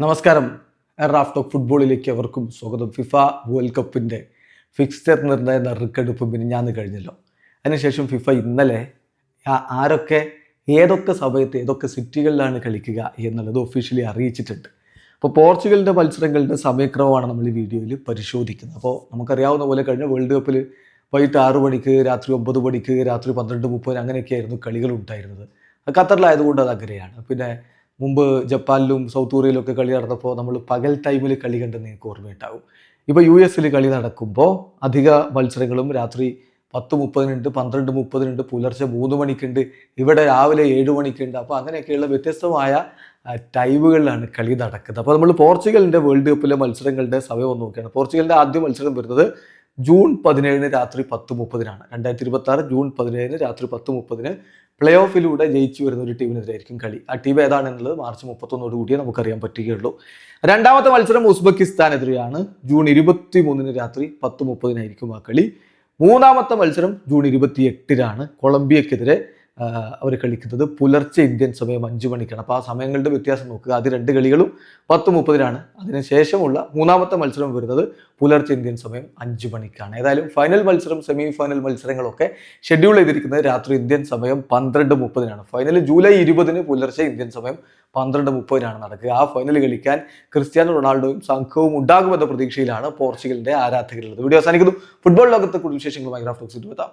നമസ്കാരം. Raf talk ഫുട്ബോളിലേക്ക് അവർക്കും സ്വാഗതം. ഫിഫ വേൾഡ് കപ്പിന്റെ ഫിക്സ്ചർ നിർണയ നറുക്കെടുപ്പ് മിനിഞ്ഞാന്ന് കഴിഞ്ഞല്ലോ. അതിനുശേഷം ഫിഫ ഇന്നലെ ആരൊക്കെ ഏതൊക്കെ സമയത്ത് ഏതൊക്കെ സിറ്റികളിലാണ് കളിക്കുക എന്നുള്ളത് ഒഫീഷ്യലി അറിയിച്ചിട്ടുണ്ട്. അപ്പോൾ പോർച്ചുഗലിന്റെ മത്സരങ്ങളുടെ സമയക്രമമാണ് നമ്മൾ ഈ വീഡിയോയിൽ പരിശോധിക്കുന്നത്. അപ്പോൾ നമുക്കറിയാവുന്ന പോലെ കഴിഞ്ഞ വേൾഡ് കപ്പിൽ വൈകിട്ട് ആറു മണിക്ക് രാത്രി ഒമ്പത് മണിക്ക് രാത്രി പന്ത്രണ്ട് മുപ്പതിന് അങ്ങനെയൊക്കെയായിരുന്നു കളികൾ ഉണ്ടായിരുന്നത്. ഖത്തറിലായതുകൊണ്ട് അത് അങ്ങനെയാണ് പിന്നെ മുമ്പ് ജപ്പാനിലും സൗത്ത് കൊറിയയിലും ഒക്കെ കളി നടന്നപ്പോൾ നമ്മൾ പകൽ ടൈമിൽ കളി കണ്ടത് നിങ്ങൾക്ക് ഓർമ്മയുണ്ടാവും. ഇപ്പോൾ യു എസിൽ കളി നടക്കുമ്പോൾ അധിക മത്സരങ്ങളും രാത്രി പത്ത് മുപ്പതിനുണ്ട് പന്ത്രണ്ട് മുപ്പതിനുണ്ട് പുലർച്ചെ മൂന്ന് മണിക്കുണ്ട് ഇവിടെ രാവിലെ ഏഴ് മണിക്കുണ്ട്. അപ്പോൾ അങ്ങനെയൊക്കെയുള്ള വ്യത്യസ്തമായ ടൈമുകളിലാണ് കളി നടക്കുന്നത്. അപ്പോൾ നമ്മൾ പോർച്ചുഗലിന്റെ വേൾഡ് കപ്പിലെ മത്സരങ്ങളുടെ സമയം ഒന്ന് നോക്കുകയാണ്. പോർച്ചുഗലിന്റെ ആദ്യ മത്സരം വരുന്നത് ജൂൺ പതിനേഴിന് രാത്രി പത്ത് മുപ്പതിനാണ്. രണ്ടായിരത്തി ഇരുപത്തി ആറ് ജൂൺ പതിനേഴിന് രാത്രി പത്ത് മുപ്പതിന് പ്ലേ ഓഫിലൂടെ ജയിച്ചു വരുന്ന ഒരു ടീമിനെതിരായിരിക്കും കളി. ആ ടീം ഏതാണെന്നുള്ളത് മാർച്ച് മുപ്പത്തൊന്നോട് കൂടിയേ നമുക്കറിയാൻ പറ്റുകയുള്ളൂ. രണ്ടാമത്തെ മത്സരം ഉസ്ബെക്കിസ്ഥാനെതിരെയാണ്. ജൂൺ ഇരുപത്തി മൂന്നിന് രാത്രി പത്ത് മുപ്പതിനായിരിക്കും ആ കളി. മൂന്നാമത്തെ മത്സരം ജൂൺ ഇരുപത്തി എട്ടിനാണ് കൊളംബിയക്കെതിരെ അവർ കളിക്കുന്നത് പുലർച്ചെ ഇന്ത്യൻ സമയം അഞ്ച് മണിക്കാണ്. അപ്പോൾ ആ സമയങ്ങളുടെ വ്യത്യാസം നോക്കുക. ആദ്യ രണ്ട് കളികളും പത്ത് മുപ്പതിനാണ്. അതിനുശേഷമുള്ള മൂന്നാമത്തെ മത്സരം വരുന്നത് പുലർച്ചെ ഇന്ത്യൻ സമയം അഞ്ച് മണിക്കാണ്. ഏതായാലും ഫൈനൽ മത്സരം സെമി ഫൈനൽ മത്സരങ്ങളൊക്കെ ഷെഡ്യൂൾ ചെയ്തിരിക്കുന്നത് രാത്രി ഇന്ത്യൻ സമയം പന്ത്രണ്ട് മുപ്പതിനാണ്. ഫൈനൽ ജൂലൈ ഇരുപതിന് പുലർച്ചെ ഇന്ത്യൻ സമയം പന്ത്രണ്ട് മുപ്പതിനാണ് നടക്കുക. ആ ഫൈനൽ കളിക്കാൻ ക്രിസ്ത്യാനോ റൊണാൾഡോയും സംഘവും ഉണ്ടാകുമെന്ന പ്രതീക്ഷയിലാണ് പോർച്ചുഗലിന്റെ ആരാധകരുള്ളത്. വീഡിയോ അവസാനിക്കുന്നു. ഫുട്ബോൾ ലോകത്തെ കൂടുതൽ വിശേഷങ്ങളുമായി ഗ്രാഫ് ഇരുപതാം